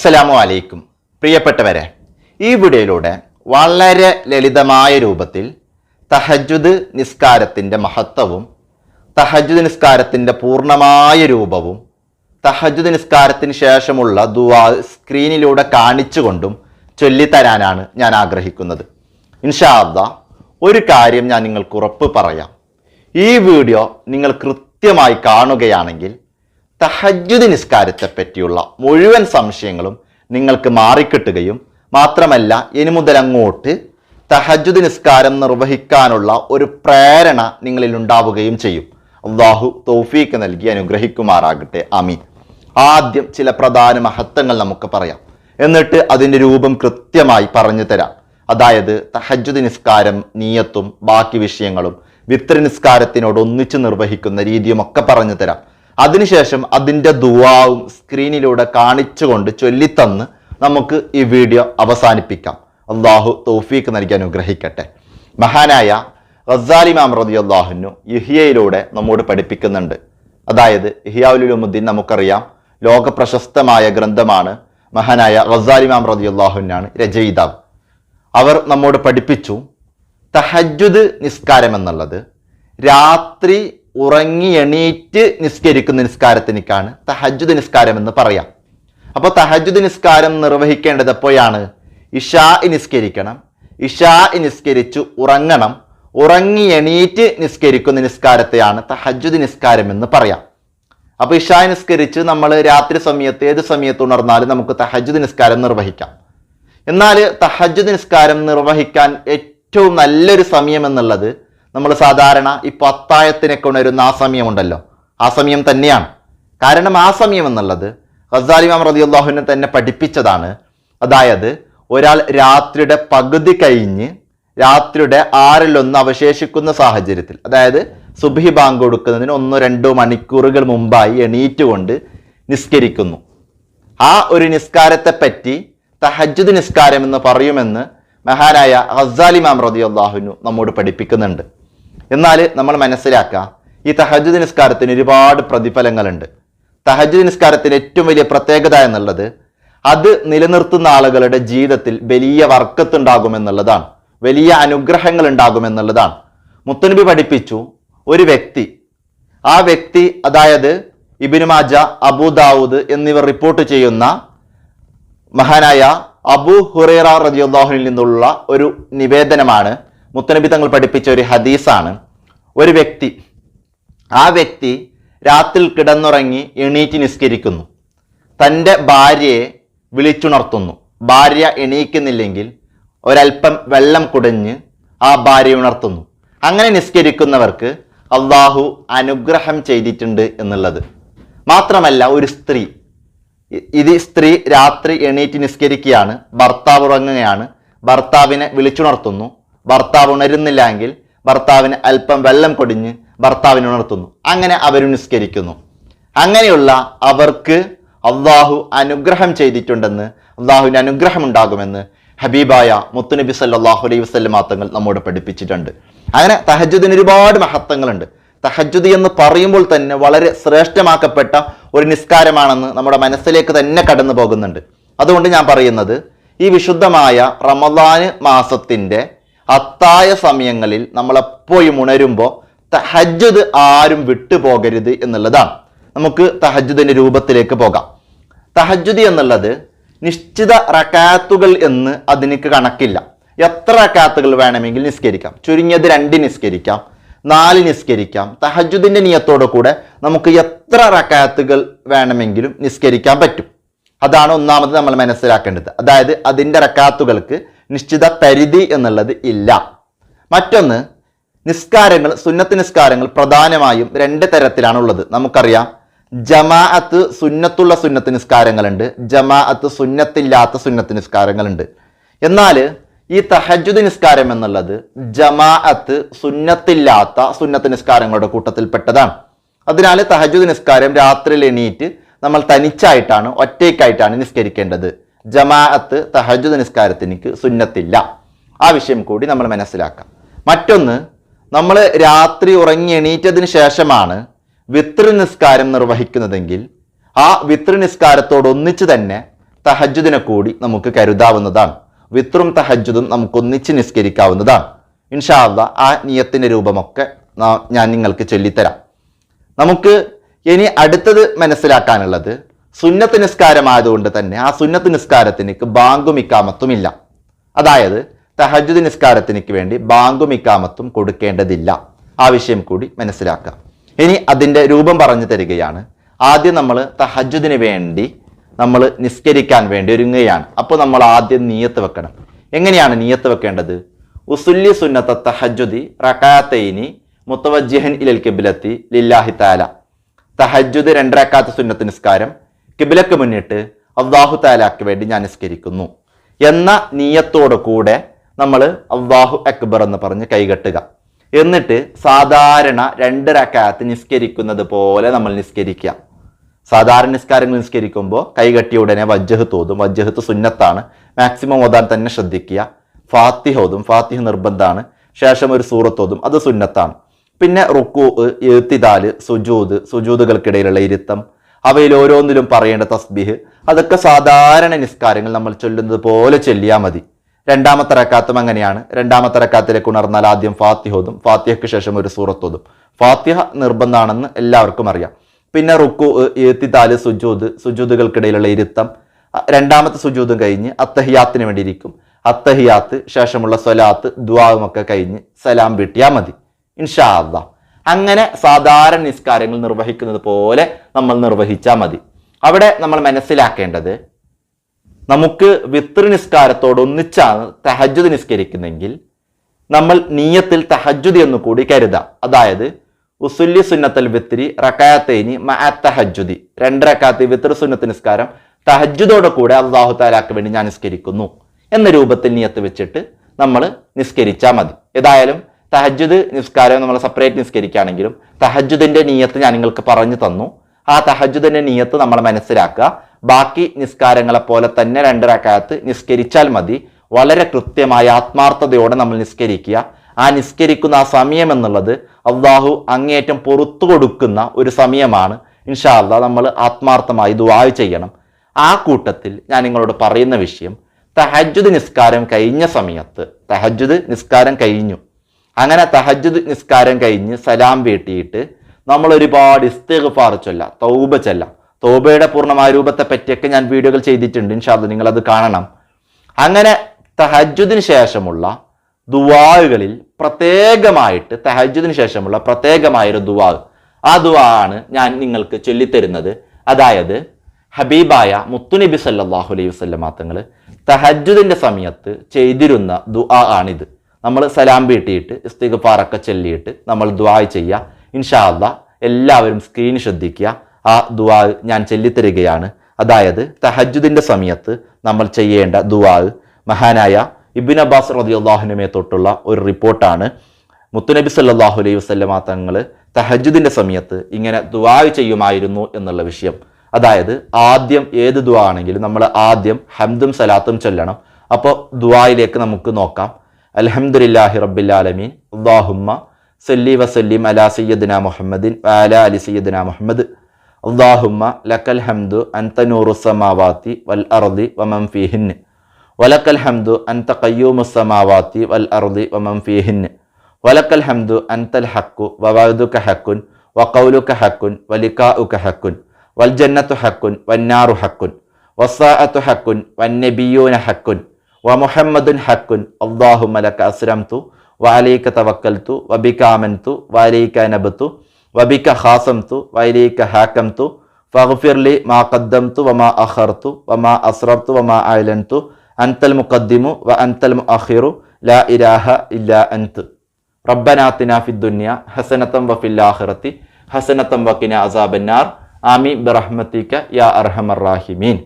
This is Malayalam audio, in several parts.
അസ്സലാമു അലൈക്കും. പ്രിയപ്പെട്ടവരെ ഈ വീഡിയോയിലൂടെ വളരെ ലളിതമായ രൂപത്തിൽ തഹജുദ് നിസ്കാരത്തിന്റെ മഹത്വവും തഹജുദ് നിസ്കാരത്തിന്റെ പൂർണമായ രൂപവും തഹജുദ് നിസ്കാരത്തിന് ശേഷമുള്ള ദുവാ സ്ക്രീനിലൂടെ കാണിച്ചുകൊണ്ടും ചൊല്ലിത്തരാനാണ് ഞാൻ ആഗ്രഹിക്കുന്നത്. ഇൻഷാ ഒരു കാര്യം ഞാൻ നിങ്ങൾക്ക് ഉറപ്പ് പറയാം. ഈ വീഡിയോ നിങ്ങൾ കൃത്യമായി കാണുകയാണെങ്കിൽ തഹജ്ജുദ് നിസ്കാരത്തെ പറ്റിയുള്ള മുഴുവൻ സംശയങ്ങളും നിങ്ങൾക്ക് മാറിക്കിട്ടുകയും മാത്രമല്ല ഇനി മുതൽ അങ്ങോട്ട് തഹജ്ജുദ് നിസ്കാരം നിർവഹിക്കാനുള്ള ഒരു പ്രേരണ നിങ്ങളിൽ ഉണ്ടാവുകയും ചെയ്യും. അള്ളാഹു തൗഫീക്ക് നൽകി അനുഗ്രഹിക്കുമാറാകട്ടെ. അമീൻ ആദ്യം ചില പ്രധാന മഹത്വങ്ങൾ നമുക്ക് പറയാം. എന്നിട്ട് അതിന്റെ രൂപം കൃത്യമായി പറഞ്ഞു തരാം. അതായത് തഹജ്ജുദ് നിസ്കാരം നീയത്തും ബാക്കി വിഷയങ്ങളും വിത്ര നിസ്കാരത്തിനോട് ഒന്നിച്ച് നിർവഹിക്കുന്ന രീതിയുമൊക്കെ പറഞ്ഞു തരാം. അതിനുശേഷം അതിന്റെ ദുവാവും സ്ക്രീനിലൂടെ കാണിച്ചുകൊണ്ട് ചൊല്ലിത്തന്ന് നമുക്ക് ഈ വീഡിയോ അവസാനിപ്പിക്കാം. അള്ളാഹു തൗഫീക്ക് നൽകി അനുഗ്രഹിക്കട്ടെ. മഹാനായ റസാലി മാം റതി അള്ളാഹുനു ഇഹിയയിലൂടെ നമ്മോട് പഠിപ്പിക്കുന്നുണ്ട്. അതായത് ഇഹിയാലുലുമുദ്ദീൻ നമുക്കറിയാം ലോക പ്രശസ്തമായ ഗ്രന്ഥമാണ് മഹാനായ റസാലി മാം റതി അള്ളാഹുനാണ് രചയിതാവ്. അവർ നമ്മോട് പഠിപ്പിച്ചു തഹജുദ് നിസ്കാരം എന്നുള്ളത് രാത്രി ഉറങ്ങി എണീറ്റ് നിസ്കരിക്കുന്ന നിസ്കാരത്തിനേക്കാണ് തഹജുദ് നിസ്കാരം എന്ന് പറയാം. അപ്പോൾ തഹജുദ് നിസ്കാരം നിർവഹിക്കേണ്ടത് എപ്പോഴാണ്? ഇഷാ നിസ്കരിക്കണം. ഇഷാ നിസ്കരിച്ചു ഉറങ്ങണം. ഉറങ്ങി എണീറ്റ് നിസ്കരിക്കുന്ന നിസ്കാരത്തെയാണ് തഹജുദ് നിസ്കാരം എന്ന് പറയാം. അപ്പോൾ ഇഷാ നിസ്കരിച്ച് നമ്മൾ രാത്രി സമയത്ത് ഏത് സമയത്ത് ഉണർന്നാലും നമുക്ക് തഹജുദ് നിസ്കാരം നിർവഹിക്കാം. എന്നാൽ തഹജുദ് നിസ്കാരം നിർവഹിക്കാൻ ഏറ്റവും നല്ലൊരു സമയം എന്നുള്ളത് നമ്മൾ സാധാരണ ഇപ്പോൾ അത്തായത്തിനൊക്കെ ഉണരുന്ന ആ സമയമുണ്ടല്ലോ ആ സമയം തന്നെയാണ്. കാരണം ആ സമയം എന്നുള്ളത് ഹസാലിമാം റതിയുള്ളാഹുവിനെ തന്നെ പഠിപ്പിച്ചതാണ്. അതായത് ഒരാൾ രാത്രിയുടെ പകുതി കഴിഞ്ഞ് രാത്രിയുടെ ആറിലൊന്ന് അവശേഷിക്കുന്ന സാഹചര്യത്തിൽ അതായത് സുബി ബാങ്ക് കൊടുക്കുന്നതിന് ഒന്നോ രണ്ടോ മണിക്കൂറുകൾ മുമ്പായി എണീറ്റുകൊണ്ട് നിസ്കരിക്കുന്നു. ആ ഒരു നിസ്കാരത്തെ പറ്റി തഹജുദ് നിസ്കാരം എന്ന് പറയുമെന്ന് മഹാനായ ഹസാലിമാം റതി അള്ളാഹുനു നമ്മോട് പഠിപ്പിക്കുന്നുണ്ട്. എന്നാൽ നമ്മൾ മനസ്സിലാക്കുക ഈ തഹജുദ് നിസ്കാരത്തിന് ഒരുപാട് പ്രതിഫലങ്ങളുണ്ട്. തഹജുദ് നിസ്കാരത്തിന് ഏറ്റവും വലിയ പ്രത്യേകത എന്നുള്ളത് അത് നിലനിർത്തുന്ന ആളുകളുടെ ജീവിതത്തിൽ വലിയ വർക്കത്തുണ്ടാകുമെന്നുള്ളതാണ്. വലിയ അനുഗ്രഹങ്ങൾ ഉണ്ടാകുമെന്നുള്ളതാണ് മുത്തനബി പഠിപ്പിച്ചു ഒരു വ്യക്തി. ആ വ്യക്തി അതായത് ഇബിനു മാജ അബൂദാവൂദ് എന്നിവർ റിപ്പോർട്ട് ചെയ്യുന്ന മഹാനായ അബു ഹുറേറ റജിയുല്ലാഹുവിൽ നിന്നുള്ള ഒരു നിവേദനമാണ് മുത്തനബി തങ്ങൾ പഠിപ്പിച്ച ഒരു ഹദീസാണ്. ഒരു വ്യക്തി ആ വ്യക്തി രാത്രി കിടന്നുറങ്ങി എണീറ്റ് നിസ്കരിക്കുന്നു. തന്റെ ഭാര്യയെ വിളിച്ചുണർത്തുന്നു. ഭാര്യ എണീക്കുന്നില്ലെങ്കിൽ ഒരൽപ്പം വെള്ളം കുടഞ്ഞ് ആ ഭാര്യ ഉണർത്തുന്നു. അങ്ങനെ നിസ്കരിക്കുന്നവർക്ക് അള്ളാഹു അനുഗ്രഹം ചെയ്തിട്ടുണ്ട് എന്നുള്ളത്. മാത്രമല്ല ഒരു സ്ത്രീ ഇത് സ്ത്രീ രാത്രി എണീറ്റ് നിസ്കരിക്കുകയാണ് ഭർത്താവ് ഉറങ്ങുകയാണ് ഭർത്താവിനെ വിളിച്ചുണർത്തുന്നു. ഭർത്താവ് ഉണരുന്നില്ല എങ്കിൽ ഭർത്താവിന് അല്പം വെള്ളം കൊടിഞ്ഞ് ഭർത്താവിനെ ഉണർത്തുന്നു. അങ്ങനെ അവർ നിസ്കരിക്കുന്നു. അങ്ങനെയുള്ള അവർക്ക് അള്ളാഹു അനുഗ്രഹം ചെയ്തിട്ടുണ്ടെന്ന് അള്ളാഹുവിന് അനുഗ്രഹം ഉണ്ടാകുമെന്ന് ഹബീബായ മുത്തുനബി സല്ലാഹു അലൈഹി വസ്ലം തങ്ങൾ നമ്മോട് പഠിപ്പിച്ചിട്ടുണ്ട്. അങ്ങനെ തഹജുദിന് ഒരുപാട് മഹത്വങ്ങളുണ്ട്. തഹജുദ് എന്ന് പറയുമ്പോൾ തന്നെ വളരെ ശ്രേഷ്ഠമാക്കപ്പെട്ട ഒരു നിസ്കാരമാണെന്ന് നമ്മുടെ മനസ്സിലേക്ക് തന്നെ കടന്നു പോകുന്നുണ്ട് അതുകൊണ്ട് ഞാൻ പറയുന്നത് ഈ വിശുദ്ധമായ റമദാന് മാസത്തിന്റെ അത്തായ സമയങ്ങളിൽ നമ്മളെപ്പോഴും ഉണരുമ്പോൾ തഹജ്ജുദ് ആരും വിട്ടുപോകരുത് എന്നുള്ളതാണ്. നമുക്ക് തഹജ്ജുദിന്റെ രൂപത്തിലേക്ക് പോകാം. തഹജ്ജുദ് എന്നുള്ളത് നിശ്ചിത റക്കാത്തുകൾ എന്ന് അതിനക്ക് കണക്കില്ല. എത്ര റക്കാത്തുകൾ വേണമെങ്കിൽ നിസ്കരിക്കാം. ചുരുങ്ങിയത് രണ്ട് നിസ്കരിക്കാം നാല് നിസ്കരിക്കാം. തഹജുദിന്റെ നിയത്തോടു കൂടെ നമുക്ക് എത്ര റക്കാത്തുകൾ വേണമെങ്കിലും നിസ്കരിക്കാൻ പറ്റും. അതാണ് ഒന്നാമത് നമ്മൾ മനസ്സിലാക്കേണ്ടത്. അതായത് അതിന്റെ റക്കാത്തുകൾക്ക് നിശ്ചിത പരിധി എന്നുള്ളത് ഇല്ല. മറ്റൊന്ന് നിസ്കാരങ്ങൾ സുന്നത്ത് നിസ്കാരങ്ങൾ പ്രധാനമായും രണ്ട് തരത്തിലാണുള്ളത്. നമുക്കറിയാം ജമാഅത്ത് സുന്നത്തുള്ള സുന്നത്ത് നിസ്കാരങ്ങളുണ്ട് ജമാഅത്ത് സുന്നത്തില്ലാത്ത സുന്നത്ത് നിസ്കാരങ്ങളുണ്ട്. എന്നാൽ ഈ തഹജുദ് നിസ്കാരം എന്നുള്ളത് ജമാഅത്ത് സുന്നത്തില്ലാത്ത സുന്നത്ത് നിസ്കാരങ്ങളുടെ കൂട്ടത്തിൽപ്പെട്ടതാണ്. അതിനാൽ തഹജുദ് നിസ്കാരം രാത്രിയിൽ എണീറ്റ് നമ്മൾ തനിച്ചായിട്ടാണ് ഒറ്റയ്ക്കായിട്ടാണ് നിസ്കരിക്കേണ്ടത്. ജമാഅത്ത് തഹജുദ് നിസ്കാരത്തിനിക്ക് സുന്നത്തില്ല. ആ വിഷയം കൂടി നമ്മൾ മനസ്സിലാക്കാം. മറ്റൊന്ന് നമ്മൾ രാത്രി ഉറങ്ങി എണീറ്റതിന് ശേഷമാണ് വിത്ര നിസ്കാരം നിർവഹിക്കുന്നതെങ്കിൽ ആ വിത്ര നിസ്കാരത്തോടൊന്നിച്ച് തന്നെ തഹജുദിനെ കൂടി നമുക്ക് കരുതാവുന്നതാണ്. വിത്രും തഹജുദും നമുക്കൊന്നിച്ച് നിസ്കരിക്കാവുന്നതാണ്. ഇൻഷാല്ല ആ നിയത്തിന്റെ രൂപമൊക്കെ ഞാൻ നിങ്ങൾക്ക് ചൊല്ലിത്തരാം. നമുക്ക് ഇനി അടുത്തത് മനസ്സിലാക്കാനുള്ളത് സുന്നത്ത് നിസ്കാരമായതുകൊണ്ട് തന്നെ ആ സുന്നത്ത് നിസ്കാരത്തിനിക്ക് ബാങ്കും ഇക്കാമത്തും ഇല്ല. അതായത് തഹജുദ് നിസ്കാരത്തിനിക്ക് വേണ്ടി ബാങ്കും ഇക്കാമത്തും കൊടുക്കേണ്ടതില്ല. ആ വിഷയം കൂടി മനസ്സിലാക്കാം. ഇനി അതിന്റെ രൂപം പറഞ്ഞു തരികയാണ്. ആദ്യം നമ്മൾ തഹജുദിന് വേണ്ടി നമ്മൾ നിസ്കരിക്കാൻ വേണ്ടി ഒരുങ്ങുകയാണ്. അപ്പോൾ നമ്മൾ ആദ്യം നീയത്ത് വെക്കണം. എങ്ങനെയാണ് നീയത്ത് വെക്കേണ്ടത്? ഉസുല്ലി സുന്നത്ത തഹജുദി റക്കാത്തൈനി മുത്തവജ്ജിഹൻ ഇലൽ കിബിലത്തി ലില്ലാഹി താല തഹജുദ് രണ്ടരക്കാത്ത സുന്നത്ത് നിസ്കാരം കിബിലക്ക് മുന്നിട്ട് അള്ളാഹു താലാക്ക് വേണ്ടി ഞാൻ നിസ്കരിക്കുന്നു എന്ന നീയത്തോടു കൂടെ നമ്മൾ അള്ളാഹു അക്ബർ എന്ന് പറഞ്ഞ് കൈകെട്ടുക. എന്നിട്ട് സാധാരണ രണ്ട് റക്കാത്ത് നിസ്കരിക്കുന്നത് പോലെ നമ്മൾ നിസ്കരിക്കുക. സാധാരണ നിസ്കാരങ്ങൾ നിസ്കരിക്കുമ്പോൾ കൈകെട്ടിയ ഉടനെ വജ്ജഹ് തോതും വജ്ജഹത്ത് സുന്നത്താണ്. മാക്സിമം ഓതാൻ തന്നെ ശ്രദ്ധിക്കുക. ഫാത്തിഹ ഓതും ഫാത്തിഹ നിർബന്ധമാണ്. ശേഷം ഒരു സൂറത്ത് ഓതും അത് സുന്നത്താണ്. പിന്നെ റുക്കു എഴുത്തിതാൽ സുജൂത് സുജൂതുകൾക്കിടയിലുള്ള ഇരുത്തം അവയിൽ ഓരോന്നിലും പറയേണ്ട തസ്ബീഹ്. അതൊക്കെ സാധാരണ നിസ്കാരങ്ങൾ നമ്മൾ ചൊല്ലുന്നത് പോലെ ചൊല്ലിയാൽ മതി. രണ്ടാമത്തെ റക്കാത്തും അങ്ങനെയാണ്. രണ്ടാമത്തെ റക്കാത്തിലേക്ക് ഉണർന്നാൽ ആദ്യം ഫാത്തിഹ ഓതും. ഫാത്തിഹയ്ക്ക് ശേഷം ഒരു സൂറത്ത് ഓതും. ഫാത്തിഹ നിർബന്ധമാണെന്ന് എല്ലാവർക്കും അറിയാം. പിന്നെ റുക്കു ഇരുത്തിത്താൽ സുജൂദ് സുജൂദുകൾക്കിടയിലുള്ള ഇരുത്തം. രണ്ടാമത്തെ സുജൂദും കഴിഞ്ഞ് അത്തഹിയാത്തിന് വേണ്ടിയിരിക്കും അത്തഹിയാത്ത് ശേഷമുള്ള സ്വലാത്ത് ദ്വാവുമൊക്കെ കഴിഞ്ഞ് സലാം വീട്ടിയാൽ മതി. ഇൻഷാ അള്ളാ. അങ്ങനെ സാധാരണ നിസ്കാരങ്ങൾ നിർവഹിക്കുന്നത് പോലെ നമ്മൾ നിർവഹിച്ചാൽ മതി. അവിടെ നമ്മൾ മനസ്സിലാക്കേണ്ടത് നമുക്ക് വിത്ര നിസ്കാരത്തോട് ഒന്നിച്ചാണ് തഹജുദ് നിസ്കരിക്കുന്നെങ്കിൽ നമ്മൾ നീയത്തിൽ തഹജ്ജുദ് എന്ന് കൂടി കരുതാം. അതായത് ഉസുല്ലി സുന്നത്തൽ വിത്രി റക്കായത്തേനി തഹജുദി രണ്ട് റക്കാത്ത് വിത്ര സുന്നത്ത് നിസ്കാരം തഹജ്ജുദോടെ കൂടെ അള്ളാഹു താലാക്ക് വേണ്ടി ഞാൻ നിസ്കരിക്കുന്നു. എന്ന രൂപത്തിൽ നിയത്ത് വെച്ചിട്ട് നമ്മൾ നിസ്കരിച്ചാൽ മതി. ഏതായാലും തഹജുദ് നിസ്കാരം നമ്മൾ സെപ്പറേറ്റ് നിസ്കരിക്കുകയാണെങ്കിലും തഹജുദിന്റെ നീയത്ത് ഞാൻ നിങ്ങൾക്ക് പറഞ്ഞു തന്നു. ആ തഹജുദിന്റെ നീയത്ത് നമ്മൾ മനസ്സിലാക്കുക. ബാക്കി നിസ്കാരങ്ങളെ പോലെ തന്നെ രണ്ടരക്കാലത്ത് നിസ്കരിച്ചാൽ മതി. വളരെ കൃത്യമായ ആത്മാർത്ഥതയോടെ നമ്മൾ നിസ്കരിക്കുക. ആ നിസ്കരിക്കുന്ന ആ സമയം എന്നുള്ളത് അള്ളാഹു അങ്ങേയറ്റം പുറത്തു കൊടുക്കുന്ന ഒരു സമയമാണ്. ഇൻഷാ നമ്മൾ ആത്മാർത്ഥമായി ദുആ ചെയ്യണം. ആ കൂട്ടത്തിൽ ഞാൻ നിങ്ങളോട് പറയുന്ന വിഷയം തഹജുദ് നിസ്കാരം കഴിഞ്ഞ സമയത്ത് തഹജുദ് നിസ്കാരം കഴിഞ്ഞു. അങ്ങനെ തഹജുദ് നിസ്കാരം കഴിഞ്ഞ് സലാം വീട്ടിയിട്ട് നമ്മൾ ഒരുപാട് ഇസ്തിഗ്ഫാർ ചൊല്ല തൗബ ചൊല്ല. തൗബയുടെ പൂർണമായ രൂപത്തെ പറ്റിയൊക്കെ ഞാൻ വീഡിയോകൾ ചെയ്തിട്ടുണ്ട് ഇൻഷാദ് നിങ്ങൾ അത് കാണണം. അങ്ങനെ തഹജുദിന് ശേഷമുള്ള ദുവാകളിൽ പ്രത്യേകമായിട്ട് തഹജുദിന് ശേഷമുള്ള പ്രത്യേകമായൊരു ദുവാ ആ ദുവാ ആണ് ഞാൻ നിങ്ങൾക്ക് ചൊല്ലിത്തരുന്നത്. അതായത് ഹബീബായ മുത്തുനബി സല്ലല്ലാഹു അലൈഹി വസല്ലമ തങ്ങൾ തഹജുദിന്റെ സമയത്ത് ചെയ്തിരുന്ന ദുആ ആണിത്. നമ്മൾ സലാം വീട്ടിയിട്ട് ഇസ്തിഗ്ഫാറൊക്കെ ചൊല്ലിയിട്ട് നമ്മൾ ദുആ ചെയ്യുക. ഇൻഷാ എല്ലാവരും സ്ക്രീൻ ശ്രദ്ധിക്കുക. ആ ദുവാ ഞാൻ ചൊല്ലിത്തരികയാണ്. അതായത് തഹജുദിന്റെ സമയത്ത് നമ്മൾ ചെയ്യേണ്ട ദുവാ മഹാനായ ഇബിൻ അബ്ബാസ് റളിയല്ലാഹുനുമെ തൊട്ടുള്ള ഒരു റിപ്പോർട്ടാണ്. മുത്തുനബി സല്ലാഹു അലൈഹി വസല്ലമ തങ്ങൾ തഹജുദിന്റെ സമയത്ത് ഇങ്ങനെ ദുവാ ചെയ്യുമായിരുന്നു എന്നുള്ള വിഷയം. അതായത് ആദ്യം ഏത് ദുവാ ആണെങ്കിലും നമ്മൾ ആദ്യം ഹംദും സലാത്തും ചൊല്ലണം. അപ്പോൾ ദുവായിലേക്ക് നമുക്ക് നോക്കാം. അലഹമുല്ലാഹി റബ്ബില്ലാലമീൻ അള്ളാഹുമ്മ സല്ലി വസല്ലിം അലാ സയ്യദ്ന മുഹമ്മദിൻ അല അലി സയ്യദ്ന മുഹമ്മദ് അള്ളാഹുമ്മ ലക്കൽ ഹംദു അൻതനൂറുസമാവാത്തി വൽ അറുദി വമം ഫിഹിന് വലക്കൽ ഹംദു അൻത കയ്യൂമുസമാവാത്തി വൽ അറുദി വമം ഫിഹിന് വലക്കൽ ഹംദു അൻതൽ ഹക്കു വവാദുക ഹക്കുൻ വക്കൗലുക ഹക്കുൻ വലിക്കാഉക ഹക്കുൻ വൽ ജന്നത്തു ഹക്കുൻ വന്നാറു ഹക്കുൻ വസാഅത്തു ഹക്കുൻ വന്നബിയൂന ഹക്കുൻ حق اللهم لك أسلمت وعليك توكلت وبك آمنت وعليك نبت وبك خاصمت وإليك حاكمت فاغفر لي ما قدمت وما أخرت وما أسررت وما أعلنت أنت المقدم وأنت المؤخر لا إله إلا أنت ربنا آتنا في الدنيا حسنة وفي الآخرة حسنة وقنا عذاب النار آمين برحمتك يا أرحم الراحمين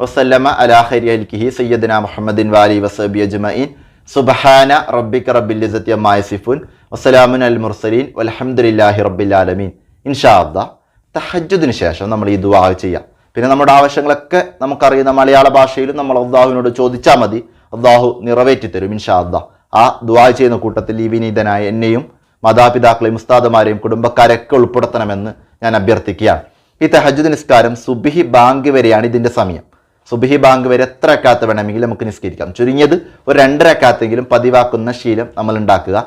വസ്ലമ അലാഹരി അൽക്കിഹി സയ്യദ്ന മുഹമ്മദിൻ വാലി വസബി അജ്മീൻ സുബഹാന റബ്ബിക് റബ്ബിൽ ഇസത്തി അമ്മായ വസ്സലാമുൻ അൽ മുർസലീൻ. വലഹമുല്ലാഹി റബ്ബിൽ ആലമീൻ. ഇൻഷാ തഹജുദിന് ശേഷം നമ്മൾ ഈ ദുവാ ചെയ്യാം. പിന്നെ നമ്മുടെ ആവശ്യങ്ങളൊക്കെ നമുക്കറിയുന്ന മലയാള ഭാഷയിലും നമ്മൾ അള്ളാഹുവിനോട് ചോദിച്ചാൽ മതി. അള്ളാഹു നിറവേറ്റി തരും ഇൻഷാ ആ ദുവാ ചെയ്യുന്ന കൂട്ടത്തിൽ ഈ വിനീതനായ എന്നെയും മാതാപിതാക്കളെയും ഉസ്താദമാരെയും കുടുംബക്കാരെയൊക്കെ ഉൾപ്പെടുത്തണമെന്ന് ഞാൻ അഭ്യർത്ഥിക്കുകയാണ്. ഈ തഹജുദ് നിസ്കാരം സുബിഹി ബാങ്ക് വരെയാണ് ഇതിന്റെ സമയം. സുബിഹി ബാങ്ക് വരെ എത്ര അക്കാത്ത് വേണമെങ്കിലും നമുക്ക് നിസ്കരിക്കാം. ചുരുങ്ങിയത് ഒരു രണ്ടര അക്കാത്തെങ്കിലും പതിവാക്കുന്ന ശീലം നമ്മൾ ഉണ്ടാക്കുക.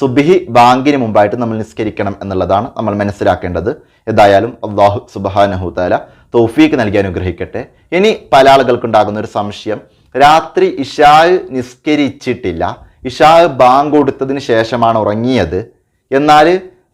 സുബിഹി ബാങ്കിന് മുമ്പായിട്ട് നമ്മൾ നിസ്കരിക്കണം എന്നുള്ളതാണ് നമ്മൾ മനസ്സിലാക്കേണ്ടത്. ഏതായാലും അള്ളാഹു സുബാനഹു താല തൗഫീക്ക് നൽകി അനുഗ്രഹിക്കട്ടെ. ഇനി പല ആളുകൾക്കുണ്ടാകുന്ന ഒരു സംശയം. രാത്രി ഇഷായ് നിസ്കരിച്ചിട്ടില്ല. ഇഷായ് ബാങ്ക് കൊടുത്തതിന് ശേഷമാണ് ഉറങ്ങിയത്. എന്നാൽ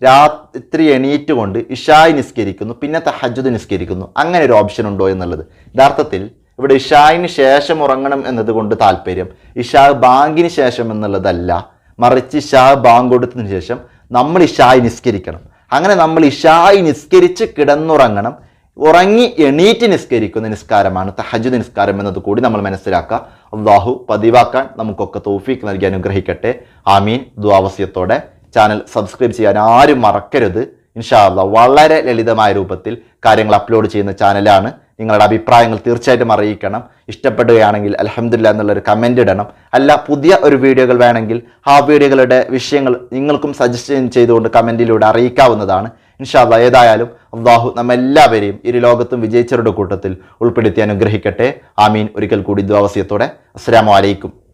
രാത്രി എണീറ്റ് കൊണ്ട് ഇഷായ് നിസ്കരിക്കുന്നു പിന്നെ തഹജ്ജുദ് നിസ്കരിക്കുന്നു. അങ്ങനെ ഒരു ഓപ്ഷൻ ഉണ്ടോ എന്നുള്ളത്. യഥാർത്ഥത്തിൽ ഇവിടെ ഇഷായിന് ശേഷം ഉറങ്ങണം എന്നതുകൊണ്ട് താല്പര്യം. ഇഷാ ബാങ്കിന് ശേഷം എന്നുള്ളതല്ല. മറിച്ച് ഇഷാ ബാങ്ക് കൊടുത്തതിന് ശേഷം നമ്മൾ ഇഷായി നിസ്കരിക്കണം. അങ്ങനെ നമ്മൾ ഇഷായി നിസ്കരിച്ച് കിടന്നുറങ്ങണം. ഉറങ്ങി എണീറ്റ് നിസ്കരിക്കുന്ന നിസ്കാരമാണ്. തഹജ് നിസ്കാരം എന്നത് കൂടി നമ്മൾ മനസ്സിലാക്കുക. അള്ളാഹു പതിവാക്കാൻ നമുക്കൊക്കെ തോഫീക്ക് നൽകി അനുഗ്രഹിക്കട്ടെ. ആമീൻ. ദ്വാവസ്യത്തോടെ ചാനൽ സബ്സ്ക്രൈബ് ചെയ്യാൻ ആരും മറക്കരുത്. ഇൻഷാ അള്ളാഹ് വളരെ ലളിതമായ രൂപത്തിൽ കാര്യങ്ങൾ അപ്ലോഡ് ചെയ്യുന്ന ചാനലാണ്. നിങ്ങളുടെ അഭിപ്രായങ്ങൾ തീർച്ചയായിട്ടും അറിയിക്കണം. ഇഷ്ടപ്പെടുകയാണെങ്കിൽ അലഹമില്ല എന്നുള്ളൊരു കമന്റ് ഇടണം. അല്ല പുതിയ ഒരു വീഡിയോകൾ വേണമെങ്കിൽ ആ വീഡിയോകളുടെ വിഷയങ്ങൾ നിങ്ങൾക്കും സജസ്റ്റ് ചെയ്തുകൊണ്ട് കമന്റിലൂടെ അറിയിക്കാവുന്നതാണ്. ഇൻഷാല്ല ഏതായാലും അള്ളാഹു നമ്മെല്ലാവരെയും ഇരു ലോകത്തും വിജയിച്ചവരുടെ കൂട്ടത്തിൽ ഉൾപ്പെടുത്തി അനുഗ്രഹിക്കട്ടെ. ആമീൻ. ഒരിക്കൽ കൂടി ദ്വാവസ്യത്തോടെ അസ്സാം വലൈക്കും